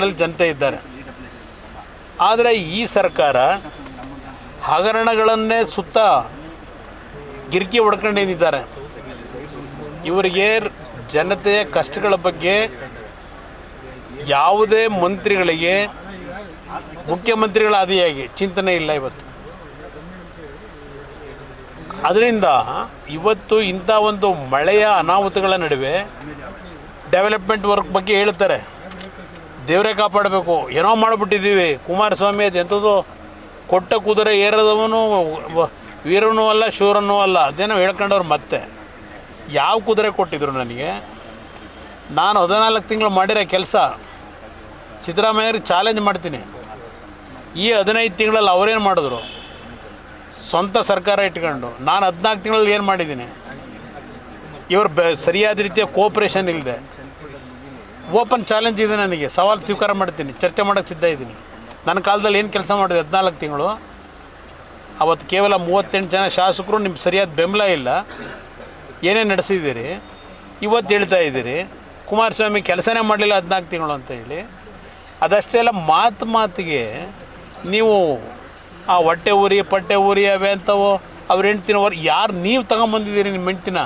ಜನತೆ ಇದ್ದಾರೆ. ಆದರೆ ಈ ಸರ್ಕಾರ ಹಗರಣಗಳನ್ನೇ ಸುತ್ತ ಗಿರ್ಕಿ ಹೊಡ್ಕೊಂಡಿದ್ದಾರೆ. ಇವರಿಗೆ ಜನತೆಯ ಕಷ್ಟಗಳ ಬಗ್ಗೆ ಯಾವುದೇ ಮಂತ್ರಿಗಳಿಗೆ, ಮುಖ್ಯಮಂತ್ರಿಗಳ ಆದಿಯಾಗಿ ಚಿಂತನೆ ಇಲ್ಲ ಇವತ್ತು. ಅದರಿಂದ ಇವತ್ತು ಇಂಥ ಒಂದು ಮಳೆಯ ಅನಾಹುತಗಳ ನಡುವೆ ಡೆವಲಪ್ಮೆಂಟ್ ವರ್ಕ್ ಬಗ್ಗೆ ಹೇಳ್ತಾರೆ. ದೇವರೇ ಕಾಪಾಡಬೇಕು. ಏನೋ ಮಾಡಿಬಿಟ್ಟಿದ್ದೀವಿ. ಕುಮಾರಸ್ವಾಮಿ ಅದು ಎಂಥದ್ದು ಕೊಟ್ಟ ಕುದುರೆ ಏರದವನು ವೀರನೂ ಅಲ್ಲ, ಶೂರನೂ ಅಲ್ಲ. ಅದೇನೋ ಹೇಳ್ಕೊಂಡವ್ರು ಮತ್ತೆ. ಯಾವ ಕುದುರೆ ಕೊಟ್ಟಿದ್ರು ನನಗೆ? ನಾನು ಹದಿನಾಲ್ಕು ತಿಂಗಳು ಮಾಡಿರೋ ಕೆಲಸ ಸಿದ್ದರಾಮಯ್ಯವ್ರಿಗೆ ಚಾಲೆಂಜ್ ಮಾಡ್ತೀನಿ. ಈ ಹದಿನೈದು ತಿಂಗಳಲ್ಲಿ ಅವರೇನು ಮಾಡಿದ್ರು? ಸ್ವಂತ ಸರ್ಕಾರ ಇಟ್ಕೊಂಡು. ನಾನು ಹದಿನಾಲ್ಕು ತಿಂಗಳಲ್ಲಿ ಏನು ಮಾಡಿದ್ದೀನಿ? ಇವರು ಬೆ ಸರಿಯಾದ ರೀತಿಯ ಕೋಪ್ರೇಷನ್ ಇಲ್ಲದೆ ಓಪನ್ ಚಾಲೆಂಜ್ ಇದೆ ನನಗೆ. ಸವಾಲು ಸ್ವೀಕಾರ ಮಾಡ್ತೀನಿ. ಚರ್ಚೆ ಮಾಡೋಕ್ಕೆ ಸಿದ್ಧ ಇದ್ದೀನಿ. ನನ್ನ ಕಾಲದಲ್ಲಿ ಏನು ಕೆಲಸ ಮಾಡಿದೆ? ಹದಿನಾಲ್ಕು ತಿಂಗಳು. ಅವತ್ತು ಕೇವಲ ಮೂವತ್ತೆಂಟು ಜನ ಶಾಸಕರು ನಿಮ್ಮ ಸರಿಯಾದ ಬೆಂಬಲ ಇಲ್ಲ. ಏನೇ ನಡೆಸಿದ್ದೀರಿ? ಇವತ್ತು ಹೇಳ್ತಾ ಇದ್ದೀರಿ. ಕುಮಾರಸ್ವಾಮಿ ಕೆಲಸನೇ ಮಾಡಲಿಲ್ಲ ಹದಿನಾಲ್ಕು ತಿಂಗಳು ಅಂತ ಹೇಳಿ. ಅದಷ್ಟೇ ಅಲ್ಲ, ಮಾತು ಮಾತಿಗೆ ನೀವು ಆ ಹೊಟ್ಟೆ ಊರಿ ಪಟ್ಟೆ ಊರಿ ಅವೆ ಅಂತವೋ ಅವ್ರ ಹೆಂಡ್ತಿನವ್ರು ಯಾರು ನೀವು ತಗೊಂಬಂದಿದ್ದೀರಿ ನಿಮ್ಮ ಹೆಂಡ್ತಿನ?